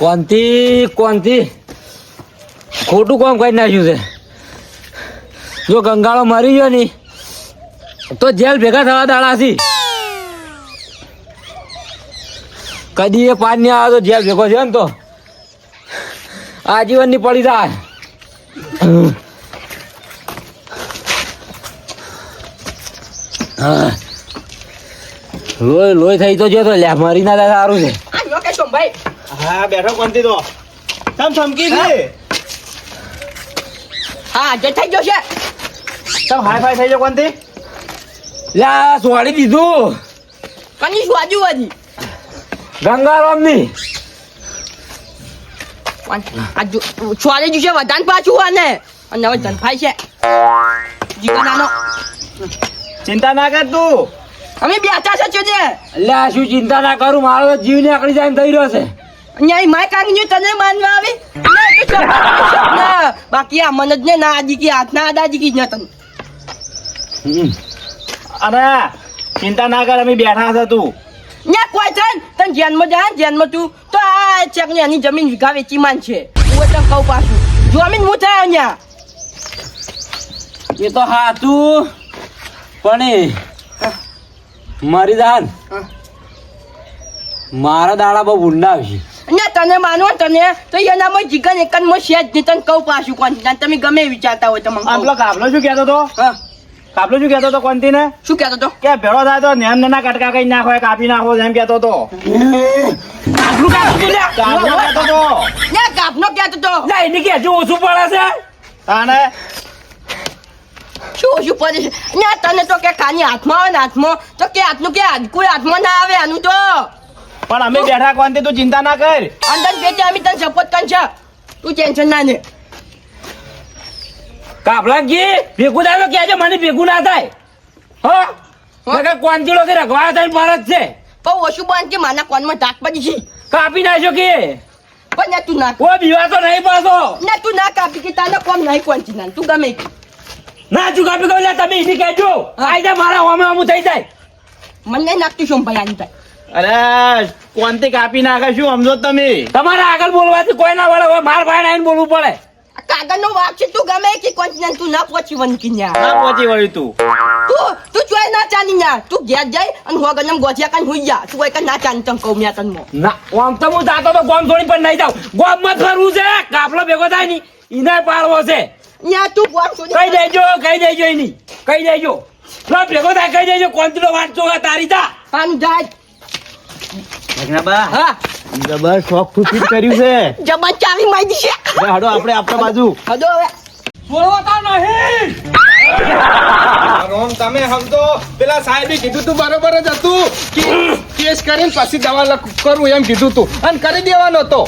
કોનથી કોનથી? ખોટું કામ કરી નાખ્યું છે. જો ગંગાળો મરી ગયો ની, તો જેલ ભેગા થવા દાડાથી કદી એ પાન નહીં આવે તો જેલ ભેગો છે ને તો. આજીવનની પડી જાય. લોહી લોહી થઈ તો જો તો લે મરી ના સારું છે. સોમભાઈ હા બેઠો કોનથી તો. તમ સમકી છે? હા. જે થઈ ગયો છે. તમ હાઈ ફાઈ થઈ ગયો કોનથી લ્યા સોડી દીધું. કની આજુ હજી? ગંગારામની આજુ છોડે જુ છે વધારે પાછું આને. અને હવે જનફાઈ છે. જીવન ચિંતા ના કર તું. અમે બેઠા છે છે જે લ્યા શું ચિંતા ના કરું? મારો જીવ ને આકડી જાય થઈ રહ્યો છે. અહીંયા માય કાંગી તને માનવા આવી? ના, તો ના, બાકી આ મન જ ને ના આજી કી હાથ ના આદાજી કી જ ન તને. અરે ચિંતા ના કર અમે બેઠા હતા તું. ન્યા કોઈ છે તને જાય ને જેનમાં તું તો આ ચેક ને એની જમીન વીઘા વેચી માન છે. હું તને કહું પાછું. જમીન હું થાય અહીંયા એ તો હાચું પણ એ મારી દાન મારા દાડા બહુ ઊંડા આવશે ને તને માનો તને તો એનામાં જીગન એક જ માં છે જ નહીં તને કહું પાછું કોણ તમે ગમે વિચારતા હોય તો મને આમ પેલો. કાબલો શું કહેતો તો હા. કાબલો શું કહેતો તો કોનથી ને શું કહેતો તો કે ભેળો થાય તો નેમ નેના કટકા કઈ નાખો કાપી નાખો એમ કહેતો તો કાપલું કાપલું કહેતો તો ને કાપનો કહેતો તો લા એને કે હજુ ઓછું પડે છે? તાને શું ઓછું પડે છે? ને તને તો કે ખાની હાથમાં આવે ને હાથમાં તો કે હાથનું કે કોઈ હાથમાં ના આવે આનું તો. પણ અમે બેઠા કોનથી તું ચિંતા ના કર. અંદર પેટે અમે તને સપોર્ટ કર છે તું ટેન્શન ના લે. કાપલા કી ભેગું થાય તો કહેજે મને ભેગું ના થાય. હો? નકર લોકો કે રખવા થાય ભારત છે. પણ ઓછું બંધ કે માના કોનમાં ઢાક પડી છે. કાપી નાખ્યો કે? પણ ને તું ના કોઈ બીવા તો નહીં પાછો. ના તું ના કાપી કે તાને કોમ નહીં કોનથી ના તું ગમે. ના તું કાપી ગયો તમે એની કહેજો. આઈ જાય મારા હોમે હોમું થઈ જાય. મને નાખતું છું ભાઈ આની થાય અરે કોનથી કાપી નાખે શું? સમજો તમે. તમારે આગળ બોલવાથી કોઈ ના વળે માર ભાઈ આવીને બોલવું પડે. કાગળ નો વાક છે તું ગમે કે કોણ તું ના પહોંચી વનકી ન્યા. ના પહોંચી વળી તું. તું તું ચોય ના ચાની ન્યા. તું ઘેર જાય અને હોગનમ ગોઠિયા કાન હુઈ જા. તું કોઈ ના ચાની તમ કહું ન્યા તને ના આમ તો હું જાતો તો ગોમ થોડી પણ નહીં જાઉં. ગોમમાં ફરવું છે કાફલો ભેગો થાયની ઈને પાડવો છે. ન્યા તું ગોમ છોડી કહી દેજો કહી દેજો એની. કહી દેજો. લો ભેગો થાય કહી દેજો. કોંતીડો વાંચો તારી તા પાન જાય. જબર શોખ ફૂફીટ કર્યું છે. જબર ચાવી મારી દીશે હાડો આપણે આપણા બાજુ. હદો હવે. નહીં. રોમ તમે સમજો. પેલા સાહેબે કીધું તું બરોબર જ હતું. કેસ કરીને પછી દવા લખ કરું એમ કીધું તું. અને કરી દેવાનો હતો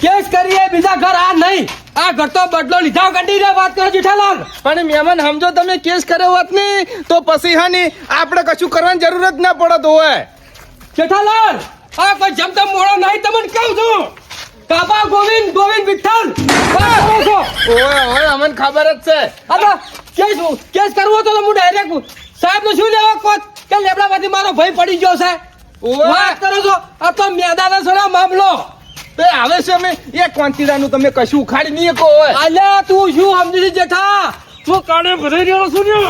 કેસ કરીએ બીજા ઘર આ નહીં. આ ઘર તો બદલો લીધા કંડી રે વાત કરો જેઠાલાલ. પણ મહેમાન સમજો તમે કેસ કર્યો હોત નહીં તો પછી હાની આપણે કશું કરવાની જરૂર જ ના પડત હોય. જેઠાલાલ! આ કોઈ જમતા મોડો નહીં તમને કહું છું. કાપા ગોવિંદ ગોવિંદ વિઠ્ઠલ. ઓય ઓય અમને ખબર જ છે. આ તો કેસ કેસ કરવો તો હું ડાયરેક્ટ સાહેબનું શું લેવા કોત? કે લેબડામાંથી મારો ભાઈ પડી ગયો છે? ઓય. વાત કરો છો. આ તો મેદાના સોના મામલો. તે આવે છે અમે. એ નું તમે કશું ઉખાડી નહીં કો અલ્યા તું શું સમજી છે જેઠા? તું કાળે ભરાઈ રહ્યો છું ને?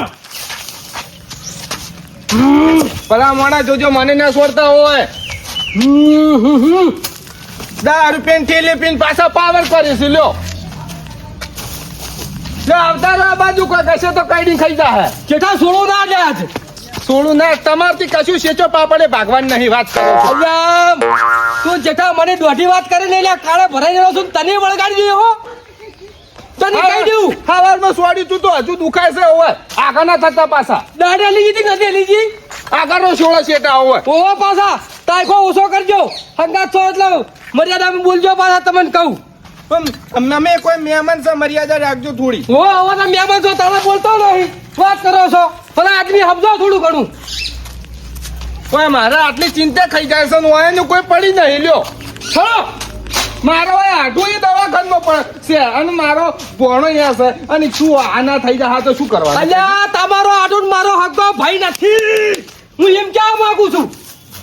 ભલા મોણા જોજો મને ના છોડતા હોય દારૂ પીને ઠેલી પીન પાછા પાવર કરે છે લ્યો આવતા આ બાજુ કશે તો કઈ ખાઈ જા જેઠા સોળો ના લે છે સોળું ના તમારથી કશું શેચો પાપડે ભાગવાન નહીં વાત કરો અલ્યા તું જેઠા મને દોઢી વાત કરી ને એટલે કાળા ભરાઈ રહ્યો છું તને વળગાડી દે હો. તને કહી દઉં. સવારમાં સોડ્યું તું તો હજુ દુખાય છે હવે આગળ ના થતા પાછા. દાઢી લીધી નથી લીધી? આગળનો સોળો શેટા હવે ઓ પાછા. તાયકો ઓછો કરજો. હંગાત છો એટલે મર્યાદામાં બોલજો પાછા તમને કહું. પણ અમે કોઈ મહેમાન છે મર્યાદા રાખજો થોડી. હો હવે તમે મહેમાન છો તમે બોલતો નહીં. વાત કરો છો. ભલે આદમી સમજો થોડું ઘણું. કોઈ મારા આટલી ચિંતા થઈ જાય છે ને હોય ને કોઈ પડી નહીં લ્યો. ચલો. મારો એ આટલું એ દવાખાનમાં પણ છે અને મારો ભોણો અહીંયા છે અને શું આના થઈ જાય તો શું કરવા અલ્યા તમારો ને મારો હક ભાઈ નથી. હું એમ ક્યાં માંગુ છું?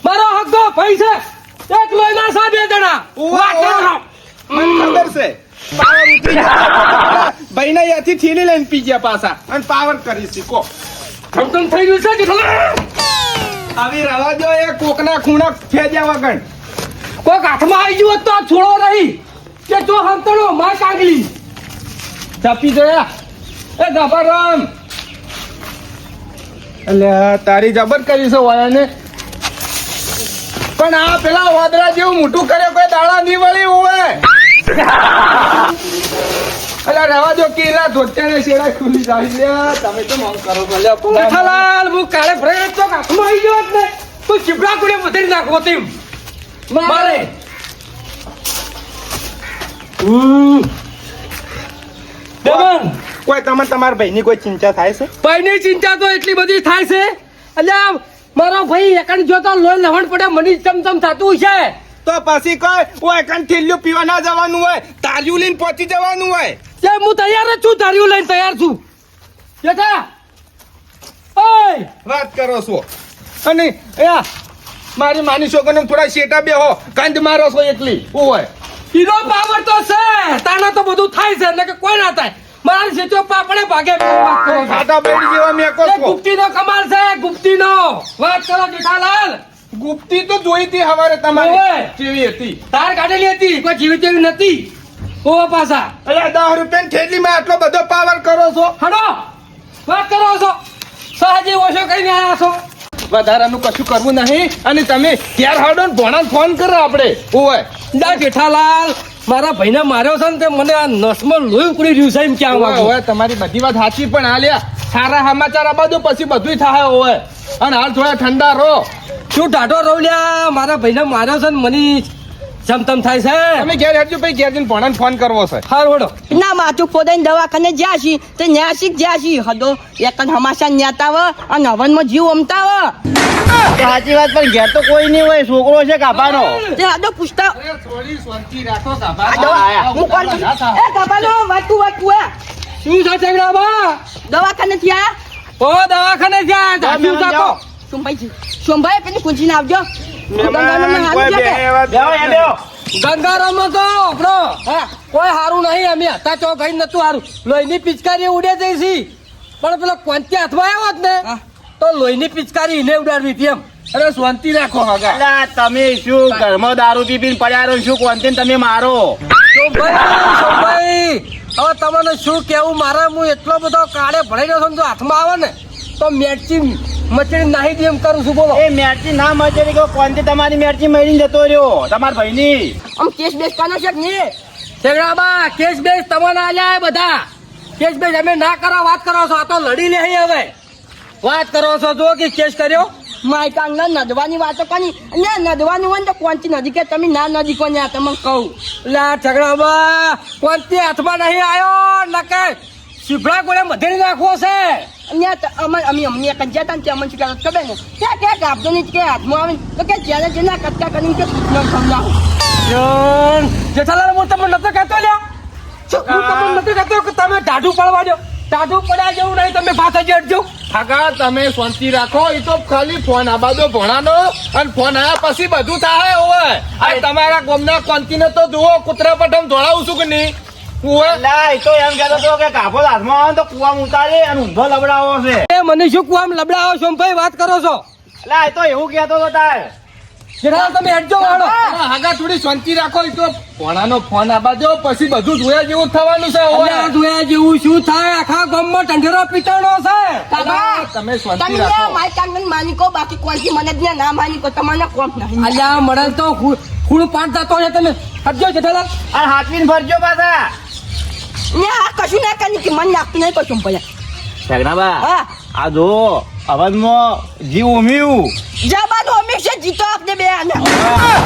મારો હક્કો ભાઈ છે. એક લોહીના સા બે જણા વાત ખબર છે. પાવર ઉતરી ભાઈ ના યાથી ઠીલી લઈને પી ગયા પાછા. અને પાવર કરી શીખો. ખમખમ થઈ ગયું છે આવી રવા દો એ કોકના ખૂણા ફેજ્યા વગર. કોઈક હાથમાં આવી ગયું તો છોડો નહીં. કે જો હંતણો માં કાગલી. ચાપી જોયા. એ ગભારામ એટલે તારી જબર કરી છે વાયાને પણ આ પેલા વાદળા જેવું મોટું કરે કોઈ દાડા નહીં વળી હોય અલા રવા દો કેલા ધોત્યાને શેડા ખુલી જાય. લ્યા તમે તો આમ કરો છો. લ્યા. હું કાલે ફ્રેન્ડ તો હાથમાં આવી ગયો ને તો ચીપડા કુડે નાખવો તેમ. મારે. દમન કોઈ તમને તમારા ભાઈની કોઈ ચિંતા થાય છે? ભાઈની ચિંતા તો એટલી બધી થાય છે. અલ્યા મારો ભાઈ એકણ જોતો લોહી લવણ પડે મની ચમચમ થતું છે તો પછી કોઈ હું કણ થેલ્યું પીવા ના જવાનું હોય તાર્યું લઈને પહોંચી જવાનું હોય. તે હું તૈયાર જ છું તારીઓ લઈને તૈયાર છું. જેઠા ઓય! વાત કરો છો. અને એ મારી માની છોકરીને થોડા શેટા બેહો કંદ મારો છો એકલી ઓય હીરો પાવર તો છે તાના તો બધું થાય છે એટલે કે કોઈ ના થાય. મારા સેચો પાપડે ભાગે ખાટા બેડી જેવા મેકો એ ગુપ્તી નો કમાલ છે ગુપ્તી નો વાત કરો જેઠાલાલ. ગુપ્તી તો જોઈ હતી હવારે તમારી. કેવી હતી. તાર કાઢેલી હતી કોઈ જીવિત એવી નથી. ઓ પાછા. અરે દસ રૂપિયા થેલીમાં આટલો બધો પાવર કરો છો. હડો. વાત કરો છો. સહજી ઓછો કરીને આયા છો. વધારાનું કશું કરવું નહીં. અને તમે ઘેર હડો ને ભોણા ફોન કરો આપણે. ઓય. દા જેઠાલાલ. મારા ભાઈને માર્યો છે ને તે મને આ નસમાં લોહી ઉકળી રહ્યું છે એમ ક્યાં ઓય, હોય તમારી બધી વાત સાચી પણ હાલ્યા સારા સમાચાર આ બધું પછી બધું થાય હોય અને હાલ થોડા ઠંડા રહો. શું ટાઢો રવલ્યા મારા ભાઈને માર્યો છે ને મને ચમતમ થાય છે. તમે ઘેર હેડજો ભાઈ ઘેર જઈને ભણન ફોન કરવો છે. હાર વડો ના માથું ખોદાઈને દવાખાને જ્યાં છી તે ન્યા શીખ જ્યાં છી? હદો એક જ હમાસા ન્યાતા વ અને હવનમાં જીવ અમતા વ સાચી વાત પણ ઘેર તો કોઈ નહીં હોય છોકરો છે કાપાનો તે હદો પૂછતા અરે થોડી શાંતિ રાખો. દવા હું કોણ? એ ગભાનો વાતું વાતું એ. શું છે ચંગડાબા દવાખાને થી આયા ઓ દવાખાને જ્યાં જાસ્યું સાકો સોમભાઈ સોમભાઈ પેલી કુંજીને આવજો. ગંગારામમાં તો આપણો હા કોઈ હારું નહીં અમે. હતા તો કઈ નતું હારું. લોહીની પિચકારી ઉડે જઈ છી પણ પેલો કોંતી હાથમાં આવ્યો જ ને તો લોહીની પિચકારી એને ઉડાડવી હતી એમ. અરે શાંતિ રાખો હગા. તમે શું ઘરમાં દારૂ પી પીને પડ્યા રહો શું કોંતી તમે મારો? સોમભાઈ હવે તમને શું કેવું મારે હું એટલો બધો કાળે ભરાઈ રહ્યો છું જો હાથમાં આવે ને તો મેચી મચડી નાહી દે એમ કરું છું બોલો. એ મેરચી ના મચડી કે કોનથી તમારી મેરચી મળી જતો રહ્યો? તમારા ભાઈની. આમ કેસ બેસ કાનો છે કે નહીં? છેગડાબા કેસ બેસ તમને આલ્યા બધા. કેસ બેસ અમે ના કરો વાત કરો છો. આ તો લડી લે હવે. વાત કરો છો જો કે કેસ કર્યો. માય ના નદવાની વાતો કોની? ને નદવાની હોય ને તો કોનથી નદી કે તમે ના નદી કોને? આ તમને કહું. લા છગડાબા કોનથી હાથમાં નહીં આવ્યો? નકે શીભડા ગોળે મધેરી નાખવો છે. તો અમે અમે અમને જ જતા ને અમને શું કહેવાય ખબર ને ક્યાં ક્યાં કાપતો નહીં કે હાથમાં આવે ને તો કે જ્યારે જેના કટકા કરીને કે સૂચના સમજાવું જેઠાલાલ હું તમને નતો કહેતો લ્યા હું તમને નતો કહેતો કે તમે ઢાઢું પડવા દો ઢાઢું પડ્યા જેવું નહીં તમે પાછા જડજો હગા તમે શાંતિ રાખો એ તો ખાલી ફોન આબાદો ભણાનો. અને ફોન આયા પછી બધું થાય આ તમારા ગામના કોંતીને તો જુઓ કૂતરા પઠમ ધોળાવું છું કે નહીં? ઓય અલા, તો એમ કહેતો કે કાપો હાથમાં આવે તો કુવામાં ઉતારે અને ઊંધો લબડાવો છે. એ મને શું કુઆમ લબડાવો છો? ભાઈ વાત કરો છો? અલા, તો એવું કહેતો હતો તાર. જેઠાલાલ તમે હેડજો વાળો. હગા થોડી શાંતિ રાખો એ તો ભણાનો ફોન આબાદો પછી બધું જોયા જેવું થવાનું છે જોયા જેવું શું થાય? આખા ગામમાં ઢંઢેરો પીટાણો છે. તમે શાંતિ રાખો. માય કાંગન માની કહો બાકી કોણથી મને જ ના માની કહો તમને કોમ નહીં. અલ્યા મળે તો ખૂણ પાટ જતો છે તમે હટજો જેઠાલાલ. અને હાથવીને ફરજો પાછા. ને કશું ના કરી કે મન લાગતું નહીં કશું ભયા સગનાબા હા. આ જો અવાજમાં જીવ ઉમ્યું. જબાનો હંમેશા જીતો આપણે બે આને.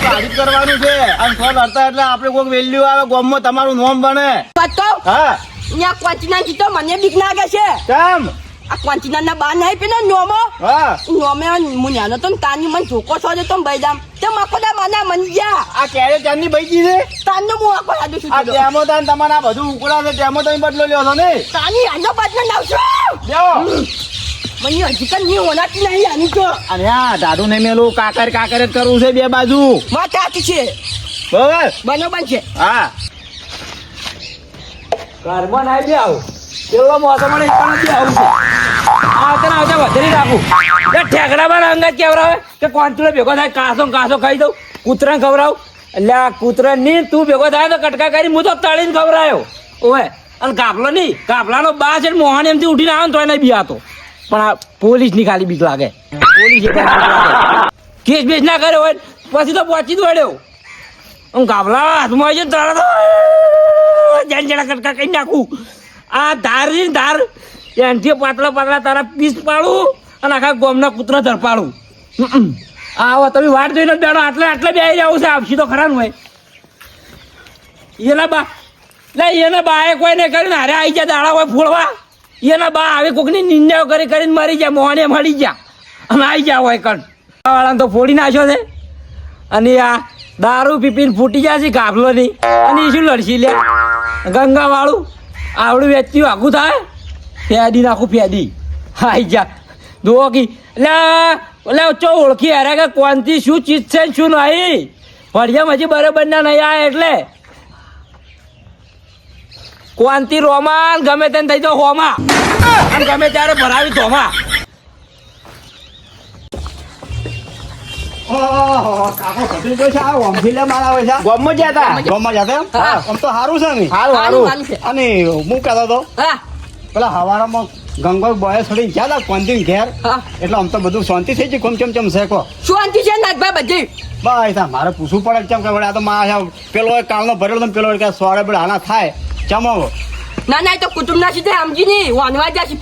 ગાડી કરવાનું છે. અને સો લડતા એટલે આપણે કોઈક વેલ્યુ આવે ગોમમાં તમારું નોમ બને. તો હા. ત્યાં કોંચીના જીતો મને બીક લાગે છે. કેમ? આ કોંચીના ના બા નહીં પેલો નોમો હા નોમે મુન્યાનો તો તાની મન જોકો છો દે તો બૈદામ તે મકોડા માના મન ગયા આ કેરે ચાંદની બૈકી છે તાનનો મુ આખો આદુ છું આ ટેમો તાન તમારે આ બધું ઉકળા છે ટેમો તમે બદલો લ્યો છો ને તાની આનો બાદનો લાવશો લ્યો મને હજી કનની ઓનાતી નહીં આની તો અને હા દાદુ ને મેલું કાકર કાકર જ કરવું છે બે બાજુ વાત સાચી છે બરાબર બરોબર છે હા ઘરમાં ના બી આવું પેલો મોસો મને છે આવતા ને આવતા વધેરી રાખું એ ઠેકડા અંગત કેવરાવે કે કોંતુડો ભેગો થાય, કાસો કાસો ખાઈ દઉં, કૂતરાને ખવડાવું. એટલે કૂતરા ની તું તો હું તો એમથી ઉઠીને આવે ને બી આતો પણ આ પોલીસની ખાલી બીક લાગે. પોલીસ. કેસ બેસ ના કર્યો હોય પછી તો પહોંચી દોડ્યો આમ કાપલા હાથમાં આવી જાય તરત જણ જણા કટકા કરી નાખું. આ ધાર ધાર. એનથી પાતળા પાતળા તારા પીસ પાડું અને આખા ગોમના કૂતરા ધરપાડું. આવો, તમે વાટ જોઈને બેડો આટલે આટલે બે જવું છે. આપશી તો ખરા હોય. એના બા લે, એના બાએ કોઈ ને કર્યું ને? હારે આવી જાય દાડા હોય ફોડવા. એના બા આવી કોકની નિંદાઓ કરી કરીને મરી જાય મોહને મળી જા અને આવી ગયા હોય કણ. વાળાને તો ફોડી નાખ્યો છે. અને આ દારૂ પીપીને ફૂટી જાય છે કાફલો ની અને એ શું લડશી લે? ગંગા વાળું આવડું વેચ્યું આખું થાય? ફેદી નાખું ફેદી હાઈ જા. દો કી. એટલે એટલે ચો ઓળખી અરે કે કોનથી શું ચીજ છે શું નહીં? ફળિયામ હજી બરાબર ના નહીં આ એટલે. કોનથી રોમાન? ગમે તેને થઈ જાવ હોમાં. અને ગમે ત્યારે ભરાવી ધોમાં. પેલા હવારામાં ગંગો બોય છોડીને ગયા હતા કોંતીન ઘેર. એટલે આમ તો બધું શાંતિ થઈ ગયું કોમ ચમ ચમ છે શાંતિ છે નાથભાઈ બધી. બસ મારે પૂછવું પડે કેમ ચમ કે આ તો માં પેલો કાળનો ભરેલો પેલો કે સોળે બડે આના થાય. ચમાવો ના ના એ તો કુટુંબ ના સીધે સમજી નહીં વાનવા જાય છે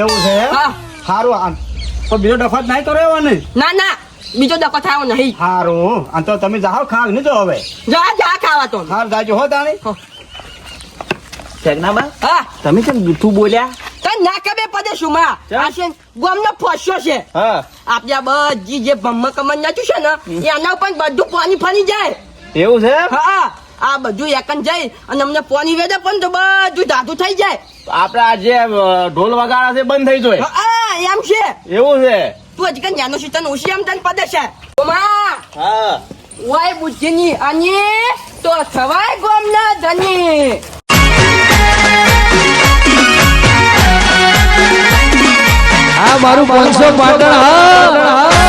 એવું છે? સારું બીજો ડફત નહીં તો રહેવો ને? ના ના. બીજો દકો થયો નહીં. સારું અને તો તમે જાઓ ખાવ ને જો હવે. જા જા ખાવા તો. હાર જાજો હો તાણી. જગનાબા હા. તમે કેમ જૂઠું બોલ્યા? તને ના કબે પડે શું માં. આ છે ને ગોમનો ફસ્યો છે. હા. આપણે બધી જે ભમ્મ કમર નાખ્યું છે ને એના ઉપર બધું પાણી ફરી જાય. એવું છે હા. આ બધું એકન જાય અને અમને પાણી વેદે પણ તો બધું ધાતું થઈ જાય. આપડે જે ઢોલ વગાડા છે બંધ થઈ જાય. હા એમ છે. એવું છે. તું હજી કઈ નાનો સીતન ઓછી એમ તને પડે છે? ઓમા હા. વાય બુદ્ધિની અને તો થવાય ગોમના ધની. આ મારું પાંચસો પાટણ હા.